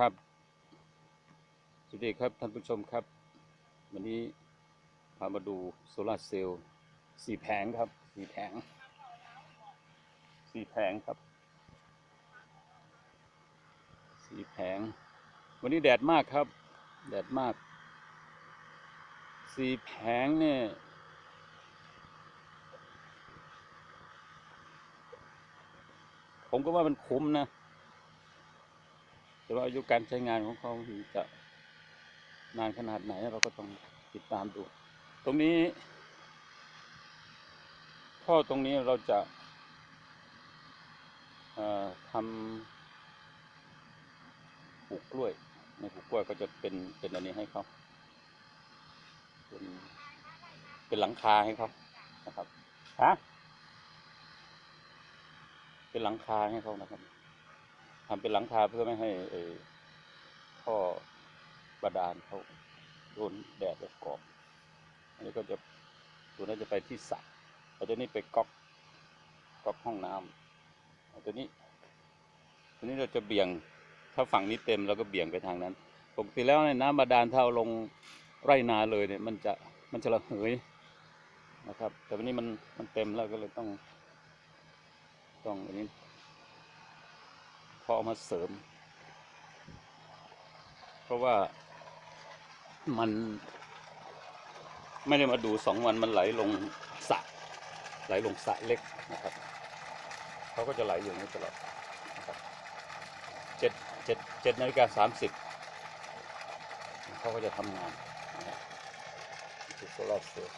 ครับ สวัสดีครับท่านผู้ชมครับ วันนี้พามาดูโซลาร์เซลล์สี่แผงครับสี่แผงสี่แผงครับสี่แผง วันนี้แดดมากครับ แดดมากสี่แผงเนี่ยผมก็ว่ามันคุ้มนะ แต่ว่าอายุการใช้งานของเขาจะนานขนาดไหนเราก็ต้องติดตามดู ตรงนี้ท่อตรงนี้เราจะทำปลูกกล้วย ในปลูกกล้วยก็จะเป็นเป็นอันนี้ให้เขาเป็นเป็นหลังคาให้เขานะครับฮะเป็นหลังคาให้เขานะครับ ทำเป็นหลังคาเพื่อไม่ให้เออท่อบาดาลเขาโดนแดดและกรอบ อันนี้ก็จะตัวนั้นจะไปที่สระเอาตัวนี้ไปก๊อกก๊อกห้องน้ำเอาตัวนี้ ตัวนี้เราจะเบี่ยงถ้าฝั่งนี้เต็มเราก็เบี่ยงไปทางนั้น ปกติแล้วในยน้ำบาดาลถ้าเอาลงไร่นาเลยเนี่ย มันจะมันจะระเหยนะครับ แต่วันนี้มันมันเต็มแล้วก็เลยต้องต้องอันนี้ พอเอามาเสริม เพราะว่ามัน ไม่ได้มาดูสองวันมันไหลลงสระไหลลงสระเล็กนะครับเขาก็จะไหลอยู่างนี้ตลอดเจ็ดเจ็ดเจ็ดนาฬิกาสามสิบเขาก็จะทำงานนะครับนี่คือโซลาร์เซลล์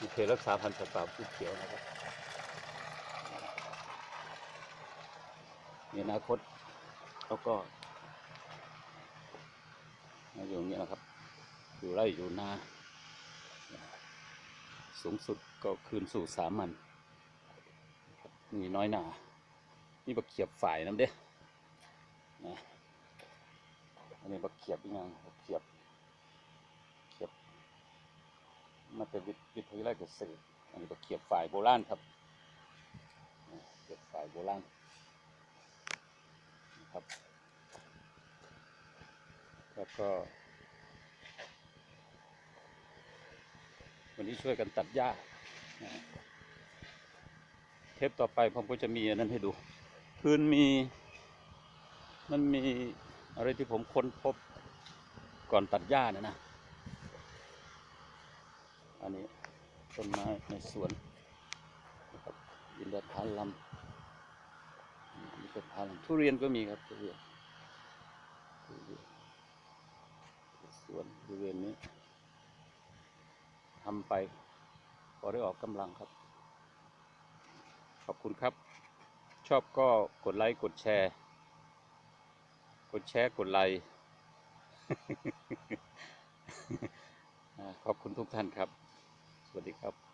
มีเขตรักษาพันธุ์สัตว์ป่าภูเขียวนะครับ ในอนาคตเขาก็มาอยู่อย่างนี้นะครับ อยู่ไร่อยู่นา สูงสุดก็คืนสู่สามัญนะครับมีน้อยหนานี่บักเขียบฝ่ายน้ำเด้นะอันนี้บักเขียบยังไงบักเขียบ เขียบมาเป็นวิทยาลัยเกษตรอันนี้บักเขียบฝ่ายโบราณครับนะเขียบฝ่ายโบราณ ครับ แล้วก็ วันนี้ช่วยกันตัดหญ้า เทปต่อไปผมก็จะมีอันนั้นให้ดูพื้นมี มันมีอะไรที่ผมค้นพบก่อนตัดหญ้านะนะ อันนี้ต้นไม้ในสวนนะครับอินทผลัมมีเป็นพันทุเรียนก็มีครับทุเรียน วนบริเวณนี้ทำไปพอได้ออกกำลังครับ ขอบคุณครับ ชอบก็กดไลค์กดแชร์ กดแชร์กดไลค์ขอบคุณทุกท่านครับ สวัสดีครับ